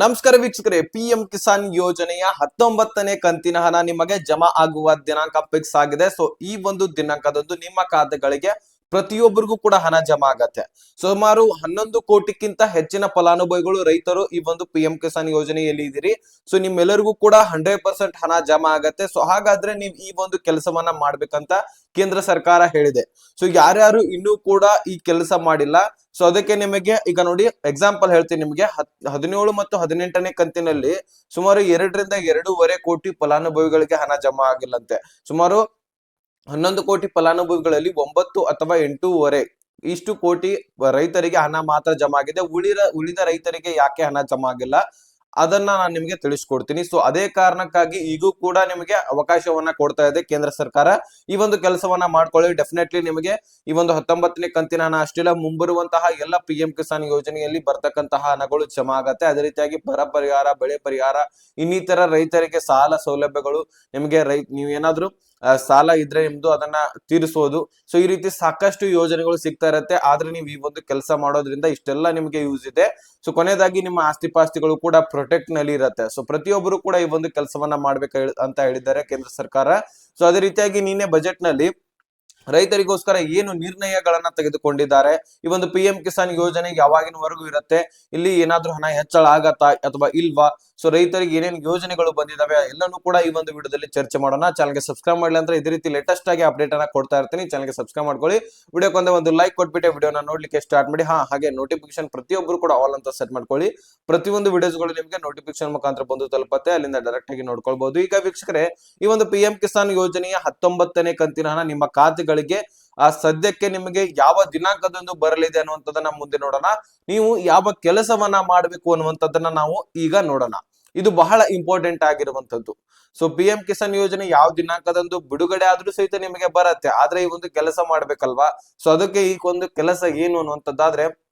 ನಮಸ್ಕಾರ ವೀಕ್ಷಕರೇ P M Kisan ಯೋಜನೆಯ ಹತ್ತೊಂಬತ್ತನೇ ಕಂತಿನ ಹಣ ನಿಮಗೆ ಜಮಾ ಆಗುವ ದಿನಾಂಕ ಫಿಕ್ಸ್ ಆಗಿದೆ. ಸೊ ಈ ಒಂದು ದಿನಾಂಕದಂದು ನಿಮ್ಮ ಖಾತೆಗಳಿಗೆ ಪ್ರತಿಯೊಬ್ಬರಿಗೂ ಕೂಡ ಹಣ ಜಮಾ ಆಗತ್ತೆ. ಸುಮಾರು ಹನ್ನೊಂದು ಕೋಟಿಕ್ಕಿಂತ ಹೆಚ್ಚಿನ ಫಲಾನುಭವಿಗಳು ರೈತರು ಈ ಒಂದು ಪಿ ಎಂ ಕಿಸಾನ್ ಯೋಜನೆಯಲ್ಲಿ ಇದ್ದೀರಿ. ಸೊ ನಿಮ್ಮೆಲ್ಲರಿಗೂ ಕೂಡ ಹಂಡ್ರೆಡ್ ಪರ್ಸೆಂಟ್ ಹಣ ಜಮಾ ಆಗತ್ತೆ. ಸೊ ಹಾಗಾದ್ರೆ ನೀವು ಈ ಒಂದು ಕೆಲಸವನ್ನ ಮಾಡ್ಬೇಕಂತ ಕೇಂದ್ರ ಸರ್ಕಾರ ಹೇಳಿದೆ. ಸೊ ಯಾರ್ಯಾರು ಇನ್ನೂ ಕೂಡ ಈ ಕೆಲಸ ಮಾಡಿಲ್ಲ. ಸೊ ಅದಕ್ಕೆ ನಿಮಗೆ ಈಗ ನೋಡಿ ಎಕ್ಸಾಂಪಲ್ ಹೇಳ್ತೀನಿ ನಿಮಗೆ. ಹದಿನೇಳು ಮತ್ತು ಹದಿನೆಂಟನೇ ಕಂತಿನಲ್ಲಿ ಸುಮಾರು ಎರಡರಿಂದ ಎರಡೂವರೆ ಕೋಟಿ ಫಲಾನುಭವಿಗಳಿಗೆ ಹಣ ಜಮಾ ಆಗಿಲ್ಲಂತೆ. ಸುಮಾರು ಹನ್ನೊಂದು ಕೋಟಿ ಫಲಾನುಭವಿಗಳಲ್ಲಿ ಒಂಬತ್ತು ಅಥವಾ ಎಂಟೂವರೆ. ಇಷ್ಟು ಕೋಟಿ ರೈತರಿಗೆ ಹಣ ಮಾತ್ರ ಜಮಾ ಆಗಿದೆ ಉಳಿದ ಉಳಿದ ರೈತರಿಗೆ ಯಾಕೆ ಹಣ ಜಮಾ ಆಗಿಲ್ಲ ಅದನ್ನ ನಾನು ನಿಮಗೆ ತಿಳಿಸ್ಕೊಡ್ತೀನಿ. ಸೊ ಅದೇ ಕಾರಣಕ್ಕಾಗಿ ಈಗೂ ಕೂಡ ನಿಮಗೆ ಅವಕಾಶವನ್ನ ಕೊಡ್ತಾ ಇದೆ ಕೇಂದ್ರ ಸರ್ಕಾರ. ಈ ಒಂದು ಕೆಲಸವನ್ನ ಮಾಡ್ಕೊಳ್ಳಿ. ಡೆಫಿನೆಟ್ಲಿ ನಿಮಗೆ ಈ ಒಂದು ಹತ್ತೊಂಬತ್ತನೇ ಕಂತಿನ ಹಣ ಅಷ್ಟಿಲ್ಲ. ಮುಂಬರುವಂತಹ ಎಲ್ಲ ಪಿ ಎಂ ಕಿಸಾನ್ ಯೋಜನೆಯಲ್ಲಿ ಬರ್ತಕ್ಕಂತಹ ಹಣಗಳು ಜಮಾ ಆಗತ್ತೆ. ಅದೇ ರೀತಿಯಾಗಿ ಬರ ಪರಿಹಾರ ಬೆಳೆ ಪರಿಹಾರ ಇನ್ನಿತರ ರೈತರಿಗೆ ಸಾಲ ಸೌಲಭ್ಯಗಳು ನಿಮಗೆ ರೈ ನೀವು ಏನಾದ್ರೂ ಆ, ಸಾಲ ಇದ್ರೆ ನಿಮ್ದು ಅದನ್ನ ತೀರಿಸೋದು. ಸೊ ಈ ರೀತಿ ಸಾಕಷ್ಟು ಯೋಜನೆಗಳು ಸಿಗ್ತಾ ಇರತ್ತೆ. ಆದ್ರೆ ನೀವು ಈ ಒಂದು ಕೆಲಸ ಮಾಡೋದ್ರಿಂದ ಇಷ್ಟೆಲ್ಲ ನಿಮಗೆ ಯೂಸ್ ಇದೆ. ಸೊ ಕೊನೆಯದಾಗಿ ನಿಮ್ಮ ಆಸ್ತಿ ಪಾಸ್ತಿಗಳು ಕೂಡ ಪ್ರೊಟೆಕ್ಟ್ನಲ್ಲಿ ಇರತ್ತೆ. ಸೊ ಪ್ರತಿಯೊಬ್ಬರು ಕೂಡ ಈ ಒಂದು ಕೆಲಸವನ್ನ ಮಾಡ್ಬೇಕು ಅಂತ ಹೇಳಿದ್ದಾರೆ ಕೇಂದ್ರ ಸರ್ಕಾರ. ಸೊ ಅದೇ ರೀತಿಯಾಗಿ ನಿನ್ನೆ ಬಜೆಟ್ನಲ್ಲಿ ರೈತರಿಗೋಸ್ಕರ ಏನು ನಿರ್ಣಯಗಳನ್ನ ತೆಗೆದುಕೊಂಡಿದ್ದಾರೆ? ಈ ಒಂದು ಪಿ ಎಂ ಕಿಸಾನ್ ಯೋಜನೆ ಯಾವಾಗಿನವರೆಗೂ ಇರುತ್ತೆ? ಇಲ್ಲಿ ಏನಾದ್ರೂ ಹಣ ಹೆಚ್ಚಳ ಆಗತ್ತಾ ಅಥವಾ ಇಲ್ವಾ? ಸೊ ರೈತರಿಗೆ ಏನೇನು ಯೋಜನೆಗಳು ಬಂದಿದಾವೆ, ಎಲ್ಲಾನು ಕೂಡ ಈ ಒಂದು ವಿಡಿಯೋದಲ್ಲಿ ಚರ್ಚೆ ಮಾಡೋಣ. ಚಾನಲ್ಗೆ ಸಬ್ಸ್ಕ್ರೈಬ್ ಮಾಡಲಿ ಅಂದ್ರೆ ಇದೇ ರೀತಿ ಲೇಟೆಸ್ಟ್ ಆಗಿ ಅಪ್ಡೇಟ್ ಅನ್ನ ಕೊಡ್ತಾ ಇರ್ತೀನಿ. ಚಾನಲ್ಗೆ ಸಬ್ಸ್ಕ್ರೈಬ್ ಮಾಡ್ಕೊಳ್ಳಿ. ವಿಡಿಯೋಕ್ಕೆ ಒಂದೇ ಒಂದು ಲೈಕ್ ಕೊಟ್ಬಿಟ್ಟೆ ವಿಡಿಯೋನ ನೋಡ್ಲಿಕ್ಕೆ ಸ್ಟಾರ್ಟ್ ಮಾಡಿ. ಹಾ, ಹಾಗೆ ನೋಟಿಫಿಕೇಶನ್ ಪ್ರತಿಯೊಬ್ಬರು ಕೂಡ ಆಲ್ ಅಂತ ಸೆಟ್ ಮಾಡ್ಕೊಳ್ಳಿ. ಪ್ರತಿಯೊಂದು ವಿಡಿಯೋಸ್ಗಳು ನಿಮಗೆ ನೋಟಿಫಿಕೇಶನ್ ಮುಖಾಂತರ ಬಂದು ತಲುಪತ್ತೆ. ಅಲ್ಲಿಂದ ಡೈರೆಕ್ಟ್ ಆಗಿ ನೋಡ್ಕೊಳ್ಬಹುದು ಈಗ ವೀಕ್ಷಕರೇ, ಈ ಒಂದು ಪಿ ಎಂ ಕಿಸಾನ್ ಯೋಜನೆಯ ಹತ್ತೊಂಬತ್ತನೇ ಕಂತಿನ ಹಣ ನಿಮ್ಮ ಖಾತೆಗಳಿಗೆ, ಆ ಸದ್ಯಕ್ಕೆ ನಿಮಗೆ ಯಾವ ದಿನಾಂಕದಂದು ಬರಲಿದೆ ಅನ್ನುವಂಥದ್ದನ್ನ ಮುಂದೆ ನೋಡೋಣ. ನೀವು ಯಾವ ಕೆಲಸವನ್ನ ಮಾಡಬೇಕು ಅನ್ನುವಂಥದ್ದನ್ನ ನಾವು ಈಗ ನೋಡೋಣ. ಇದು ಬಹಳ ಇಂಪಾರ್ಟೆಂಟ್ ಆಗಿರುವಂತದ್ದು ಸೊ ಪಿ ಎಂ ಕಿಸಾನ್ ಯೋಜನೆ ಯಾವ ದಿನಾಂಕದಂದು ಬಿಡುಗಡೆ ಆದ್ರೂ ಸಹಿತ ನಿಮಗೆ ಬರತ್ತೆ. ಆದ್ರೆ ಈ ಒಂದು ಕೆಲಸ ಮಾಡ್ಬೇಕಲ್ವಾ? ಸೊ ಅದಕ್ಕೆ ಈ ಒಂದು ಕೆಲಸ ಏನು ಅನ್ನುವಂಥದ್ದಾದ್ರೆ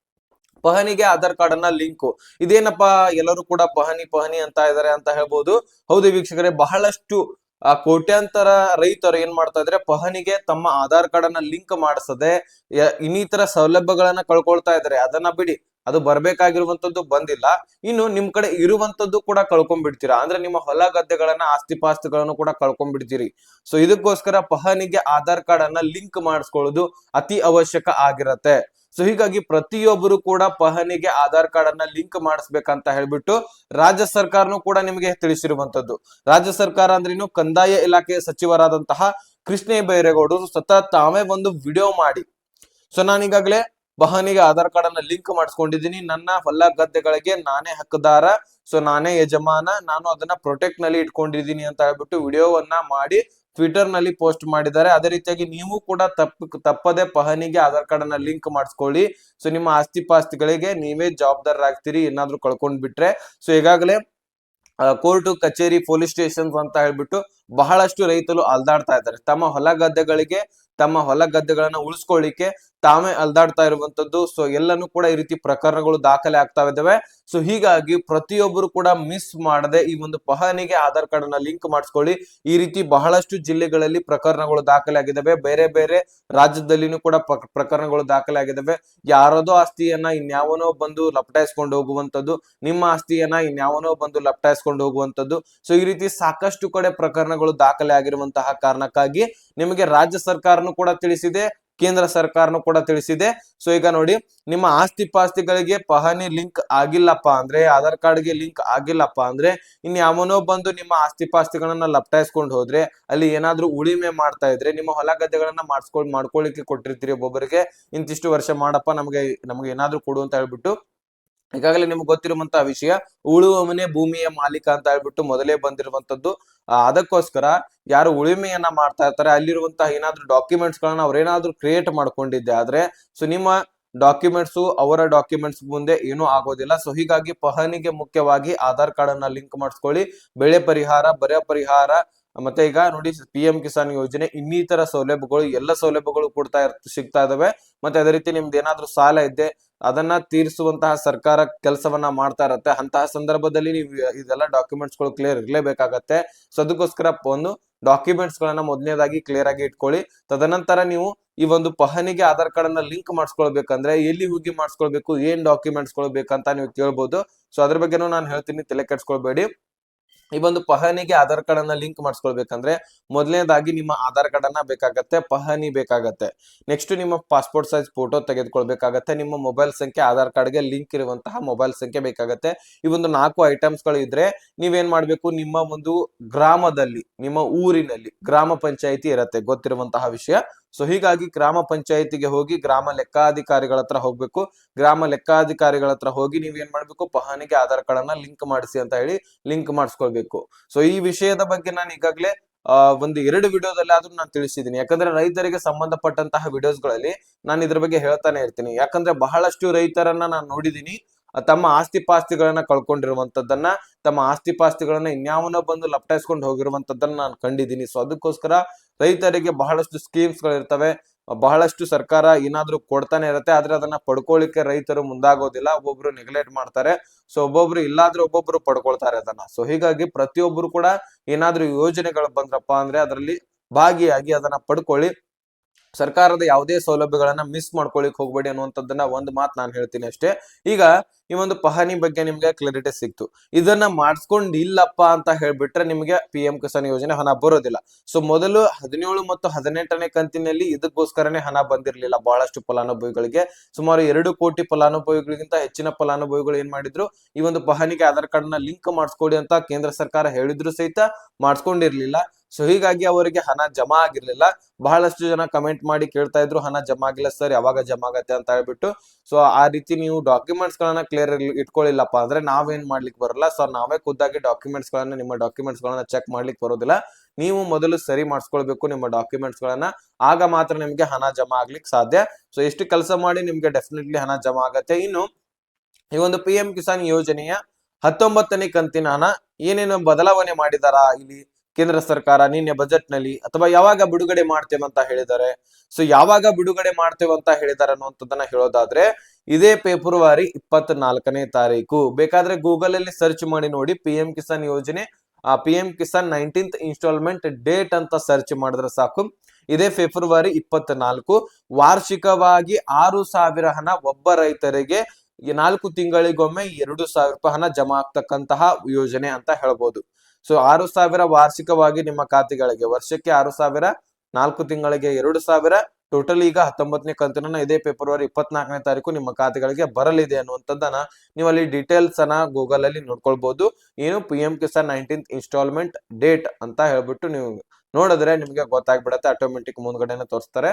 ಪಹನಿಗೆ ಆಧಾರ್ ಕಾರ್ಡ್ ಅನ್ನ ಲಿಂಕು ಇದೇನಪ್ಪ, ಎಲ್ಲರೂ ಕೂಡ ಪಹನಿ ಪಹನಿ ಅಂತ ಇದಾರೆ ಅಂತ ಹೇಳ್ಬೋದು. ಹೌದು ವೀಕ್ಷಕರೇ, ಬಹಳಷ್ಟು, ಆ, ಕೋಟ್ಯಾಂತರ ರೈತರು ಏನ್ ಮಾಡ್ತಾ ಇದ್ರೆ ಪಹನಿಗೆ ತಮ್ಮ ಆಧಾರ್ ಕಾರ್ಡ್ ಅನ್ನ ಲಿಂಕ್ ಮಾಡಿಸದೆ ಇನ್ನಿತರ ಸೌಲಭ್ಯಗಳನ್ನ ಕಳ್ಕೊಳ್ತಾ ಇದಾರೆ. ಅದನ್ನ ಬಿಡಿ. ಅದು ಬರ್ಬೇಕಾಗಿರುವಂತದ್ದು ಬಂದಿಲ್ಲ. ಇನ್ನು ನಿಮ್ ಕಡೆ ಇರುವಂತದ್ದು ಕೂಡ ಕಳ್ಕೊಂಡ್ಬಿಡ್ತೀರಾ? ಅಂದ್ರೆ ನಿಮ್ಮ ಹೊಲ ಗದ್ದೆಗಳನ್ನ ಆಸ್ತಿ ಪಾಸ್ತಿಗಳನ್ನು ಕೂಡ ಕಳ್ಕೊಂಡ್ಬಿಡ್ತೀರಿ. ಸೊ ಇದಕ್ಕೋಸ್ಕರ ಪಹನಿಗೆ ಆಧಾರ್ ಕಾರ್ಡ್ ಅನ್ನ ಲಿಂಕ್ ಮಾಡಿಸ್ಕೊಳ್ಳೋದು ಅತಿ ಅವಶ್ಯಕ ಆಗಿರತ್ತೆ. ಸೊ ಹೀಗಾಗಿ ಪ್ರತಿಯೊಬ್ಬರು ಕೂಡ ಪಹನಿಗೆ ಆಧಾರ್ ಕಾರ್ಡ್ ಅನ್ನ ಲಿಂಕ್ ಮಾಡಿಸ್ಬೇಕಂತ ಹೇಳ್ಬಿಟ್ಟು ರಾಜ್ಯ ಸರ್ಕಾರನು ಕೂಡ ನಿಮಗೆ ತಿಳಿಸಿರುವಂತದ್ದು. ರಾಜ್ಯ ಸರ್ಕಾರ ಅಂದ್ರೆ ಇನ್ನು ಕಂದಾಯ ಇಲಾಖೆಯ ಸಚಿವರಾದಂತಹ ಕೃಷ್ಣ ಬೈರೇಗೌಡರು ಸತತ ತಾವೇ ಒಂದು ವಿಡಿಯೋ ಮಾಡಿ. ಸೊ ನಾನೀಗಾಗಲೇ ಪಹಣಿಗೆ ಆಧಾರ್ ಕಾರ್ಡ್ ಅನ್ನ ಲಿಂಕ್ ಮಾಡಿಸ್ಕೊಂಡಿದ್ದೀನಿ. ನನ್ನ ಹೊಲ ಗದ್ದೆಗಳಿಗೆ ನಾನೇ ಹಕ್ಕದಾರ ಸೊ ನಾನೇ ಯಜಮಾನ. ನಾನು ಅದನ್ನ ಪ್ರೊಟೆಕ್ಟ್ನಲ್ಲಿ ಇಟ್ಕೊಂಡಿದ್ದೀನಿ ಅಂತ ಹೇಳ್ಬಿಟ್ಟು ವಿಡಿಯೋವನ್ನ ಮಾಡಿ ಟ್ವಿಟರ್ನಲ್ಲಿ ಪೋಸ್ಟ್ ಮಾಡಿದ್ದಾರೆ. ಅದೇ ರೀತಿಯಾಗಿ ನೀವು ಕೂಡ ತಪ್ಪ, ತಪ್ಪದೆ ಪಹನಿಗೆ ಆಧಾರ್ ಕಾರ್ಡ್ ಅನ್ನ ಲಿಂಕ್ ಮಾಡಿಸ್ಕೊಳ್ಳಿ. ಸೊ ನಿಮ್ಮ ಆಸ್ತಿ ಪಾಸ್ತಿಗಳಿಗೆ ನೀವೇ ಜವಾಬ್ದಾರರಾಗ್ತೀರಿ ಏನಾದ್ರೂ ಕಳ್ಕೊಂಡ್ ಬಿಟ್ರೆ ಸೊ ಈಗಾಗಲೇ ಕೋರ್ಟ್, ಕಚೇರಿ, ಪೊಲೀಸ್ ಸ್ಟೇಷನ್ಸ್ ಅಂತ ಹೇಳ್ಬಿಟ್ಟು ಬಹಳಷ್ಟು ರೈತರು ಅಲ್ದಾಡ್ತಾ ಇದ್ದಾರೆ. ತಮ್ಮ ಹೊಲ ಗದ್ದೆಗಳಿಗೆ, ತಮ್ಮ ಹೊಲ ಗದ್ದೆಗಳನ್ನ ಉಳಿಸ್ಕೊಳ್ಳಿಕ್ಕೆ ತಾವೇ ಅಲ್ದಾಡ್ತಾ ಇರುವಂತದ್ದು. ಸೊ ಎಲ್ಲನೂ ಕೂಡ ಈ ರೀತಿ ಪ್ರಕರಣಗಳು ದಾಖಲೆ ಆಗ್ತಾ ಇದ್ದಾವೆ. ಸೊ ಹೀಗಾಗಿ ಪ್ರತಿಯೊಬ್ಬರು ಕೂಡ ಮಿಸ್ ಮಾಡದೆ ಈ ಒಂದು ಪಹನಿಗೆ ಆಧಾರ್ ಕಾರ್ಡ್ ಅನ್ನ ಲಿಂಕ್ ಮಾಡಿಸ್ಕೊಳ್ಳಿ. ಈ ರೀತಿ ಬಹಳಷ್ಟು ಜಿಲ್ಲೆಗಳಲ್ಲಿ ಪ್ರಕರಣಗಳು ದಾಖಲೆ ಆಗಿದ್ದಾವೆ. ಬೇರೆ ಬೇರೆ ರಾಜ್ಯದಲ್ಲಿನೂ ಕೂಡ ಪ್ರಕ- ಪ್ರಕರಣಗಳು ದಾಖಲೆ ಆಗಿದ್ದಾವೆ. ಯಾರದೋ ಆಸ್ತಿಯನ್ನ ಇನ್ಯಾವನೋ ಬಂದು ಲಪಟಾಯಿಸ್ಕೊಂಡು ಹೋಗುವಂತದ್ದು. ನಿಮ್ಮ ಆಸ್ತಿಯನ್ನ ಇನ್ಯಾವನೋ ಬಂದು ಲಪಟಾಯಿಸ್ಕೊಂಡು ಹೋಗುವಂತದ್ದು. ಸೊ ಈ ರೀತಿ ಸಾಕಷ್ಟು ಕಡೆ ಪ್ರಕರಣಗಳು ದಾಖಲೆ ಆಗಿರುವಂತಹ ಕಾರಣಕ್ಕಾಗಿ ನಿಮಗೆ ರಾಜ್ಯ ಸರ್ಕಾರನು ಕೂಡ ತಿಳಿಸಿದೆ, ಕೇಂದ್ರ ಸರ್ಕಾರನು ಕೂಡ ತಿಳಿಸಿದೆ. ಸೊ ಈಗ ನೋಡಿ, ನಿಮ್ಮ ಆಸ್ತಿ ಪಾಸ್ತಿಗಳಿಗೆ ಪಹಣಿ ಲಿಂಕ್ ಆಗಿಲ್ಲಪ್ಪ ಅಂದ್ರೆ, ಆಧಾರ್ ಕಾರ್ಡ್ಗೆ ಲಿಂಕ್ ಆಗಿಲ್ಲಪ್ಪ ಅಂದ್ರೆ, ಇನ್ ಯಾವನೋ ಬಂದು ನಿಮ್ಮ ಆಸ್ತಿ ಪಾಸ್ತಿಗಳನ್ನ ಲಪ್ಟಾಯಿಸ್ಕೊಂಡು ಹೋದ್ರೆ, ಅಲ್ಲಿ ಏನಾದ್ರೂ ಉಳಿಮೆ ಮಾಡ್ತಾ ಇದ್ರೆ, ನಿಮ್ಮ ಹೊಲ ಗದ್ದೆಗಳನ್ನ ಮಾಡಿಸ್ಕೊಂಡ್ ಮಾಡ್ಕೊಳ್ಳಿಕ್ಕೆ ಕೊಟ್ಟಿರ್ತೀರಿ ಒಬ್ಬೊಬ್ಬರಿಗೆ ಇಂತಿಷ್ಟು ವರ್ಷ ಮಾಡಪ್ಪ, ನಮಗೆ, ನಮ್ಗೆ ಏನಾದ್ರೂ ಕೊಡು ಅಂತ ಹೇಳ್ಬಿಟ್ಟು ಈಗಾಗಲೇ ನಿಮ್ಗೆ ಗೊತ್ತಿರುವಂತಹ ವಿಷಯ ಉಳುವವನೇ ಭೂಮಿಯ ಮಾಲೀಕ ಅಂತ ಹೇಳ್ಬಿಟ್ಟು ಮೊದಲೇ ಬಂದಿರುವಂತದ್ದು ಅದಕ್ಕೋಸ್ಕರ ಯಾರು ಉಳುಮೆಯನ್ನ ಮಾಡ್ತಾ ಇರ್ತಾರೆ, ಅಲ್ಲಿರುವಂತಹ ಏನಾದ್ರೂ ಡಾಕ್ಯುಮೆಂಟ್ಸ್ ಗಳನ್ನ ಅವ್ರೇನಾದ್ರೂ ಕ್ರಿಯೇಟ್ ಮಾಡ್ಕೊಂಡಿದ್ದೆ ಆದ್ರೆ, ಸೊ ನಿಮ್ಮ ಡಾಕ್ಯುಮೆಂಟ್ಸ್ ಅವರ ಡಾಕ್ಯುಮೆಂಟ್ಸ್ ಮುಂದೆ ಏನೂ ಆಗೋದಿಲ್ಲ. ಸೊ ಹೀಗಾಗಿ ಪಹನಿಗೆ ಮುಖ್ಯವಾಗಿ ಆಧಾರ್ ಕಾರ್ಡ್ ಅನ್ನ ಲಿಂಕ್ ಮಾಡಿಸ್ಕೊಳ್ಳಿ. ಬೆಳೆ ಪರಿಹಾರ, ಬರ ಪರಿಹಾರ ಮತ್ತೆ ಈಗ ನೋಡಿ ಪಿ ಎಂ ಕಿಸಾನ್ ಯೋಜನೆ ಇನ್ನಿತರ ಸೌಲಭ್ಯಗಳು, ಎಲ್ಲ ಸೌಲಭ್ಯಗಳು ಕೊಡ್ತಾ ಇರ್, ಸಿಗ್ತಾ ಇದಾವೆ. ಮತ್ತೆ ಅದೇ ರೀತಿ ನಿಮ್ದು ಏನಾದ್ರೂ ಸಾಲ ಇದ್ದೆ, ಅದನ್ನ ತೀರಿಸುವಂತಹ ಸರ್ಕಾರ ಕೆಲಸವನ್ನ ಮಾಡ್ತಾ ಇರತ್ತೆ. ಅಂತಹ ಸಂದರ್ಭದಲ್ಲಿ ನೀವು ಇದೆಲ್ಲ ಡಾಕ್ಯುಮೆಂಟ್ಸ್ಗಳು ಕ್ಲಿಯರ್ ಇರಲೇಬೇಕಾಗತ್ತೆ. ಸೊ, ಅದಕ್ಕೋಸ್ಕರ ಒಂದು ಡಾಕ್ಯುಮೆಂಟ್ಸ್ ಗಳನ್ನ ಮೊದಲನೇದಾಗಿ ಕ್ಲಿಯರ್ ಆಗಿ ಇಟ್ಕೊಳ್ಳಿ. ತದನಂತರ ನೀವು ಈ ಒಂದು ಪಹನಿಗೆ ಆಧಾರ್ ಕಾರ್ಡ್ ಅನ್ನ ಲಿಂಕ್ ಮಾಡಿಸ್ಕೊಳ್ಬೇಕಂದ್ರೆ, ಎಲ್ಲಿ ಹೋಗಿ ಮಾಡಿಸ್ಕೊಳ್ಬೇಕು, ಏನ್ ಡಾಕ್ಯುಮೆಂಟ್ಸ್ಗಳು ಬೇಕಂತ ನೀವು ಕೇಳ್ಬೋದು. ಸೊ, ಅದ್ರ ಬಗ್ಗೆನೂ ನಾನು ಹೇಳ್ತೀನಿ, ತಲೆ ಕೆಡ್ಸ್ಕೊಳ್ಬೇಡಿ. ಈ ಒಂದು ಪಹನಿಗೆ ಆಧಾರ್ ಕಾರ್ಡ್ ಅನ್ನ ಲಿಂಕ್ ಮಾಡಿಸ್ಕೊಳ್ಬೇಕಂದ್ರೆ ಮೊದಲನೇದಾಗಿ ನಿಮ್ಮ ಆಧಾರ್ ಕಾರ್ಡ್ ಅನ್ನ ಬೇಕಾಗತ್ತೆ ಪಹನಿ ಬೇಕಾಗತ್ತೆ. ನೆಕ್ಸ್ಟ್ ನಿಮ್ಮ ಪಾಸ್ಪೋರ್ಟ್ ಸೈಜ್ ಫೋಟೋ ತೆಗೆದುಕೊಳ್ಬೇಕಾಗತ್ತೆ, ನಿಮ್ಮ ಮೊಬೈಲ್ ಸಂಖ್ಯೆ, ಆಧಾರ್ ಕಾರ್ಡ್ಗೆ ಲಿಂಕ್ ಇರುವಂತಹ ಮೊಬೈಲ್ ಸಂಖ್ಯೆ ಬೇಕಾಗತ್ತೆ. ಈ ಒಂದು ನಾಲ್ಕು ಐಟಮ್ಸ್ಗಳು ಇದ್ರೆ ನೀವೇನ್ ಮಾಡ್ಬೇಕು, ನಿಮ್ಮ ಒಂದು ಗ್ರಾಮದಲ್ಲಿ, ನಿಮ್ಮ ಊರಿನಲ್ಲಿ, ಗ್ರಾಮ ಪಂಚಾಯಿತಿ ಇರತ್ತೆ, ಗೊತ್ತಿರುವಂತಹ ವಿಷಯ. ಸೊ ಹೀಗಾಗಿ ಗ್ರಾಮ ಪಂಚಾಯಿತಿಗೆ ಹೋಗಿ ಗ್ರಾಮ ಲೆಕ್ಕಾಧಿಕಾರಿಗಳ ಹತ್ರ ಹೋಗ್ಬೇಕು. ಗ್ರಾಮ ಲೆಕ್ಕಾಧಿಕಾರಿಗಳ ಹತ್ರ ಹೋಗಿ ಏನ್ ಮಾಡ್ಬೇಕು? ಪಹಣಿಗೆ ಆಧಾರ್ ಕಾರ್ಡ್ ಅನ್ನ ಲಿಂಕ್ ಮಾಡಿಸಿ ಅಂತ ಹೇಳಿ ಲಿಂಕ್ ಮಾಡಿಸ್ಕೊಳ್ಬೇಕು. ಸೊ ಈ ವಿಷಯದ ಬಗ್ಗೆ ನಾನು ಈಗಾಗಲೇ ಒಂದು ಎರಡು ವಿಡಿಯೋದಲ್ಲಿ ಆದ್ರೂ ನಾನು ತಿಳಿಸಿದ್ದೀನಿ ಯಾಕಂದ್ರೆ ರೈತರಿಗೆ ಸಂಬಂಧಪಟ್ಟಂತಹ ವಿಡಿಯೋಸ್ಗಳಲ್ಲಿ ನಾನು ಇದ್ರ ಬಗ್ಗೆ ಹೇಳ್ತಾನೆ ಇರ್ತೀನಿ. ಯಾಕಂದ್ರೆ ಬಹಳಷ್ಟು ರೈತರನ್ನ ನಾನು ನೋಡಿದೀನಿ. ತಮ್ಮ ಆಸ್ತಿ ಪಾಸ್ತಿಗಳನ್ನ ಕಳ್ಕೊಂಡಿರುವಂತದ್ದನ್ನ, ತಮ್ಮ ಆಸ್ತಿ ಪಾಸ್ತಿಗಳನ್ನ ಇನ್ಯಾವನ ಬಂದು ಲಪಟಾಯಿಸ್ಕೊಂಡು ಹೋಗಿರುವಂತದ್ದನ್ನ ನಾನು ಕಂಡಿದ್ದೀನಿ. ಸೊ ಅದಕ್ಕೋಸ್ಕರ ರೈತರಿಗೆ ಬಹಳಷ್ಟು ಸ್ಕೀಮ್ಸ್ ಗಳಿರ್ತವೆ ಬಹಳಷ್ಟು ಸರ್ಕಾರ ಏನಾದ್ರೂ ಕೊಡ್ತಾನೆ ಇರುತ್ತೆ, ಆದ್ರೆ ಅದನ್ನ ಪಡ್ಕೊಳ್ಳಿಕ್ಕೆ ರೈತರು ಮುಂದಾಗೋದಿಲ್ಲ. ಒಬ್ಬೊಬ್ರು ನೆಗ್ಲೆಕ್ಟ್ ಮಾಡ್ತಾರೆ. ಸೊ ಒಬ್ಬೊಬ್ರು ಇಲ್ಲಾದ್ರೂ ಒಬ್ಬೊಬ್ರು ಪಡ್ಕೊಳ್ತಾರೆ ಅದನ್ನ. ಸೊ ಹೀಗಾಗಿ ಪ್ರತಿಯೊಬ್ಬರು ಕೂಡ ಏನಾದ್ರೂ ಯೋಜನೆಗಳು ಬಂದ್ರಪ್ಪ ಅಂದ್ರೆ ಅದರಲ್ಲಿ ಭಾಗಿಯಾಗಿ ಅದನ್ನ ಪಡ್ಕೊಳ್ಳಿ. ಸರ್ಕಾರದ ಯಾವುದೇ ಸೌಲಭ್ಯಗಳನ್ನ ಮಿಸ್ ಮಾಡ್ಕೊಳಿಕ್ ಹೋಗ್ಬೇಡಿ ಅನ್ನುವಂಥದ್ದನ್ನ ಒಂದು ಮಾತು ನಾನು ಹೇಳ್ತೀನಿ ಅಷ್ಟೇ. ಈಗ ಈ ಒಂದು ಪಹಣಿ ಬಗ್ಗೆ ನಿಮ್ಗೆ ಕ್ಲಾರಿಟಿ ಸಿಕ್ತು. ಇದನ್ನ ಮಾಡಿಸ್ಕೊಂಡಿಲ್ಲಪ್ಪ ಅಂತ ಹೇಳ್ಬಿಟ್ರೆ ನಿಮ್ಗೆ ಪಿ ಎಂ ಕಿಸಾನ್ ಯೋಜನೆ ಹಣ ಬರೋದಿಲ್ಲ. ಸೊ ಮೊದಲು ಹದಿನೇಳು ಮತ್ತು ಹದಿನೆಂಟನೇ ಕಂತಿನಲ್ಲಿ ಇದಕ್ಕೋಸ್ಕರನೇ ಹಣ ಬಂದಿರಲಿಲ್ಲ ಬಹಳಷ್ಟು ಫಲಾನುಭವಿಗಳಿಗೆ. ಸುಮಾರು ಎರಡು ಕೋಟಿ ಫಲಾನುಭವಿಗಳಿಗಿಂತ ಹೆಚ್ಚಿನ ಫಲಾನುಭವಿಗಳು ಏನ್ ಮಾಡಿದ್ರು? ಈ ಒಂದು ಪಹಣಿಗೆ ಆಧಾರ್ ಕಾರ್ಡ್ನ ಲಿಂಕ್ ಮಾಡಿಸ್ಕೊಡಿ ಅಂತ ಕೇಂದ್ರ ಸರ್ಕಾರ ಹೇಳಿದ್ರು ಸಹಿತ ಮಾಡಿಸ್ಕೊಂಡಿರ್ಲಿಲ್ಲ. ಸೊ ಹೀಗಾಗಿ ಅವರಿಗೆ ಹಣ ಜಮಾ ಆಗಿರ್ಲಿಲ್ಲ. ಬಹಳಷ್ಟು ಜನ ಕಮೆಂಟ್ ಮಾಡಿ ಕೇಳ್ತಾ ಇದ್ರು, ಹಣ ಜಮಾ ಆಗಿಲ್ಲ ಸರ್, ಯಾವಾಗ ಜಮಾ ಆಗತ್ತೆ ಅಂತ ಹೇಳ್ಬಿಟ್ಟು. ಸೊ ಆ ರೀತಿ ನೀವು ಡಾಕ್ಯುಮೆಂಟ್ಸ್ ಗಳನ್ನ ಕ್ಲಿಯರ್ ಇಟ್ಕೊಳ್ಳಿಲ್ಲಪ್ಪ ಅಂದ್ರೆ ನಾವೇನ್ ಮಾಡ್ಲಿಕ್ಕೆ ಬರಲ್ಲ. ಸೊ ನಾವೇ ಖುದ್ದಾಗಿ ಡಾಕ್ಯುಮೆಂಟ್ಸ್ ಗಳನ್ನ, ನಿಮ್ಮ ಡಾಕ್ಯುಮೆಂಟ್ಸ್ ಗಳನ್ನ ಚೆಕ್ ಮಾಡ್ಲಿಕ್ಕೆ ಬರೋದಿಲ್ಲ. ನೀವು ಮೊದಲು ಸರಿ ಮಾಡಿಸ್ಕೊಳ್ಬೇಕು ನಿಮ್ಮ ಡಾಕ್ಯುಮೆಂಟ್ಸ್ ಗಳನ್ನ. ಆಗ ಮಾತ್ರ ನಿಮ್ಗೆ ಹಣ ಜಮಾ ಆಗ್ಲಿಕ್ಕೆ ಸಾಧ್ಯ. ಸೊ ಎಷ್ಟು ಕೆಲಸ ಮಾಡಿ ನಿಮ್ಗೆ ಡೆಫಿನೆಟ್ಲಿ ಹಣ ಜಮಾ ಆಗತ್ತೆ. ಇನ್ನು, ಈ ಒಂದು ಪಿ ಎಂ ಕಿಸಾನ್ ಯೋಜನೆಯ ಹತ್ತೊಂಬತ್ತನೇ ಕಂತಿನ ಹಣ ಏನೇನು ಬದಲಾವಣೆ ಮಾಡಿದಾರಾ ಇಲ್ಲಿ? ಕೇಂದ್ರ ಸರ್ಕಾರ ನಿನ್ನೆ ಬಜೆಟ್ನಲ್ಲಿ ಅಥವಾ ಯಾವಾಗ ಬಿಡುಗಡೆ ಮಾಡ್ತೇವೆ ಅಂತ ಹೇಳಿದ್ದಾರೆ ಸೊ ಯಾವಾಗ ಬಿಡುಗಡೆ ಮಾಡ್ತೇವೆ ಅಂತ ಹೇಳಿದ್ದಾರೆ ಅನ್ನುವಂಥದ್ದನ್ನ ಹೇಳೋದಾದ್ರೆ, ಇದೇ ಫೆಬ್ರವರಿ ಇಪ್ಪತ್ನಾಲ್ಕನೇ ತಾರೀಕು. ಬೇಕಾದ್ರೆ ಗೂಗಲ್ ಅಲ್ಲಿ ಸರ್ಚ್ ಮಾಡಿ ನೋಡಿ ಪಿ ಎಂ ಕಿಸಾನ್ ಯೋಜನೆ, ಆ P M Kisan nineteenth instalment date ಅಂತ ಸರ್ಚ್ ಮಾಡಿದ್ರೆ ಸಾಕು. ಇದೇ ಫೆಬ್ರವರಿ ಇಪ್ಪತ್ನಾಲ್ಕು. ವಾರ್ಷಿಕವಾಗಿ ಆರು ಸಾವಿರ ಹಣ ಒಬ್ಬ ರೈತರಿಗೆ ನಾಲ್ಕು ತಿಂಗಳಿಗೊಮ್ಮೆ ಎರಡು ಸಾವಿರ ರೂಪಾಯಿ ಹಣ ಜಮಾ ಆಗ್ತಕ್ಕಂತಹ ಯೋಜನೆ ಅಂತ ಹೇಳ್ಬೋದು. ಸೊ ಆರು ಸಾವಿರ ವಾರ್ಷಿಕವಾಗಿ ನಿಮ್ಮ ಖಾತೆಗಳಿಗೆ, ವರ್ಷಕ್ಕೆ ಆರು ಸಾವಿರ, ನಾಲ್ಕು ತಿಂಗಳಿಗೆ ಎರಡು ಸಾವಿರ ಟೋಟಲ್ ಈಗ ಹತ್ತೊಂಬತ್ತನೇ ಕಂತಿನ ಇದೇ ಫೆಬ್ರವರಿ ಇಪ್ಪತ್ನಾಲ್ಕನೇ ತಾರೀಕು ನಿಮ್ಮ ಖಾತೆಗಳಿಗೆ ಬರಲಿದೆ ಅನ್ನುವಂಥದ್ದನ್ನ ನೀವು ಅಲ್ಲಿ ಡೀಟೇಲ್ಸ್ ಅನ್ನ ಗೂಗಲ್ ಅಲ್ಲಿ ನೋಡ್ಕೊಳ್ಬಹುದು ಏನು P M Kisan nineteenth instalment date ಅಂತ ಹೇಳ್ಬಿಟ್ಟು ನೀವು ನೋಡಿದ್ರೆ ನಿಮಗೆ ಗೊತ್ತಾಗ್ಬಿಡತ್ತೆ ಆಟೋಮೆಟಿಕ್ ಮುಂದ್ಗಡೆನೆ ತೋರಿಸ್ತಾರೆ.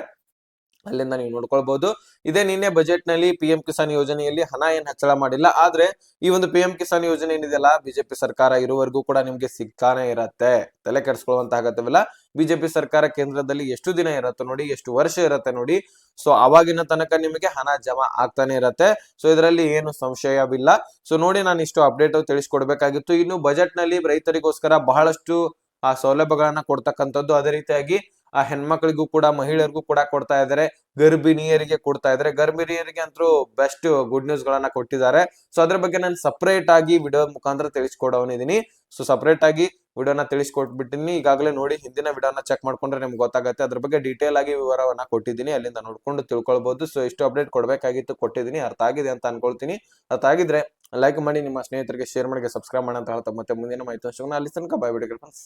ಅಲ್ಲಿಂದ ನೀವು ನೋಡ್ಕೊಳ್ಬಹುದು ಇದೇ ನಿನ್ನೆ ಬಜೆಟ್ನಲ್ಲಿ ಪಿ ಎಂ ಕಿಸಾನ್ ಯೋಜನೆಯಲ್ಲಿ ಹಣ ಏನ್ ಹೆಚ್ಚಳ ಮಾಡಿಲ್ಲ. ಆದ್ರೆ ಈ ಒಂದು ಪಿ ಎಂ ಕಿಸಾನ್ ಯೋಜನೆ ಏನಿದೆಯಲ್ಲ ಬಿಜೆಪಿ ಸರ್ಕಾರ ಇರುವವರೆಗೂ ಕೂಡ ನಿಮ್ಗೆ ಸಿಗ್ತಾನೆ ಇರತ್ತೆ. ತಲೆ ಕೆಡಿಸ್ಕೊಳ್ಳುವಂತ ಆಗತ್ತವಲ್ಲ ಬಿಜೆಪಿ ಸರ್ಕಾರ ಕೇಂದ್ರದಲ್ಲಿ ಎಷ್ಟು ದಿನ ಇರತ್ತೆ ನೋಡಿ, ಎಷ್ಟು ವರ್ಷ ಇರತ್ತೆ ನೋಡಿ. ಸೊ ಅವಾಗಿನ ತನಕ ನಿಮಗೆ ಹಣ ಜಮಾ ಆಗ್ತಾನೆ ಇರತ್ತೆ. ಸೊ ಇದರಲ್ಲಿ ಏನು ಸಂಶಯವಿಲ್ಲ. ಸೊ ನೋಡಿ ನಾನು ಇಷ್ಟು ಅಪ್ಡೇಟ್ ತಿಳಿಸ್ಕೊಡ್ಬೇಕಾಗಿತ್ತು. ಇನ್ನು ಬಜೆಟ್ನಲ್ಲಿ ರೈತರಿಗೋಸ್ಕರ ಬಹಳಷ್ಟು, ಆ, ಸೌಲಭ್ಯಗಳನ್ನ ಕೊಡ್ತಕ್ಕಂಥದ್ದು ಅದೇ ರೀತಿಯಾಗಿ ಆ ಹೆಣ್ಮಕ್ಳಿಗೂ ಕೂಡ, ಮಹಿಳೆಯರಿಗೂ ಕೂಡ ಕೊಡ್ತಾ ಇದ್ದಾರೆ. ಗರ್ಭಿಣಿಯರಿಗೆ ಕೊಡ್ತಾ ಇದ್ದಾರೆ. ಗರ್ಭಿಣಿಯರಿಗೆ ಅಂತೂ ಬೆಸ್ಟ್ ಗುಡ್ ನ್ಯೂಸ್ ಗಳನ್ನ ಕೊಟ್ಟಿದ್ದಾರೆ. ಸೊ ಅದ್ರ ಬಗ್ಗೆ ನಾನು ಸಪ್ರೇಟ್ ಆಗಿ ವಿಡಿಯೋ ಮುಖಾಂತರ ತಿಳಿಸ್ಕೊಡವನಿದೀನಿ ಸೊ ಸಪ್ರೇಟ್ ಆಗಿ ವಿಡಿಯೋನ ತಿಳಿಸ್ಕೊಟ್ಬಿಟ್ಟಿನಿ ಈಗಾಗಲೇ ನೋಡಿ ಹಿಂದಿನ ವಿಡಿಯೋನ ಚೆಕ್ ಮಾಡ್ಕೊಂಡ್ರೆ ನಿಮ್ಗೆ ಗೊತ್ತಾಗುತ್ತೆ. ಅದ್ರ ಬಗ್ಗೆ ಡೀಟೇಲ್ ಆಗಿ ವಿವರವನ್ನ ಕೊಟ್ಟಿದ್ದೀನಿ ಅಲ್ಲಿಂದ ನೋಡ್ಕೊಂಡು ತಿಳ್ಕೊಳ್ಬಹುದು ಸೊ ಇಷ್ಟು ಅಪ್ಡೇಟ್ ಕೊಡ್ಬೇಕಾಗಿತ್ತು ಕೊಟ್ಟಿದ್ದೀನಿ ಅರ್ಥ ಆಗಿದೆ ಅಂತ ಅನ್ಕೊಳ್ತೀನಿ. ಅರ್ಥ ಆಗಿದ್ರೆ ಲೈಕ್ ಮಾಡಿ, ನಿಮ್ಮ ಸ್ನೇಹಿತರಿಗೆ ಶೇರ್ ಮಾಡಿ, ಸಬ್ಸ್ಕ್ರೈಬ್ ಮಾಡಿ ಅಂತ ಹೇಳ್ತಾ ಮತ್ತೆ ಮುಂದಿನ ಮಾಹಿತಿ ಅಲ್ಲಿ ತನಕ ಬಾಯ್ ಬಿಡಿ ಫ್ರೆಂಡ್ಸ್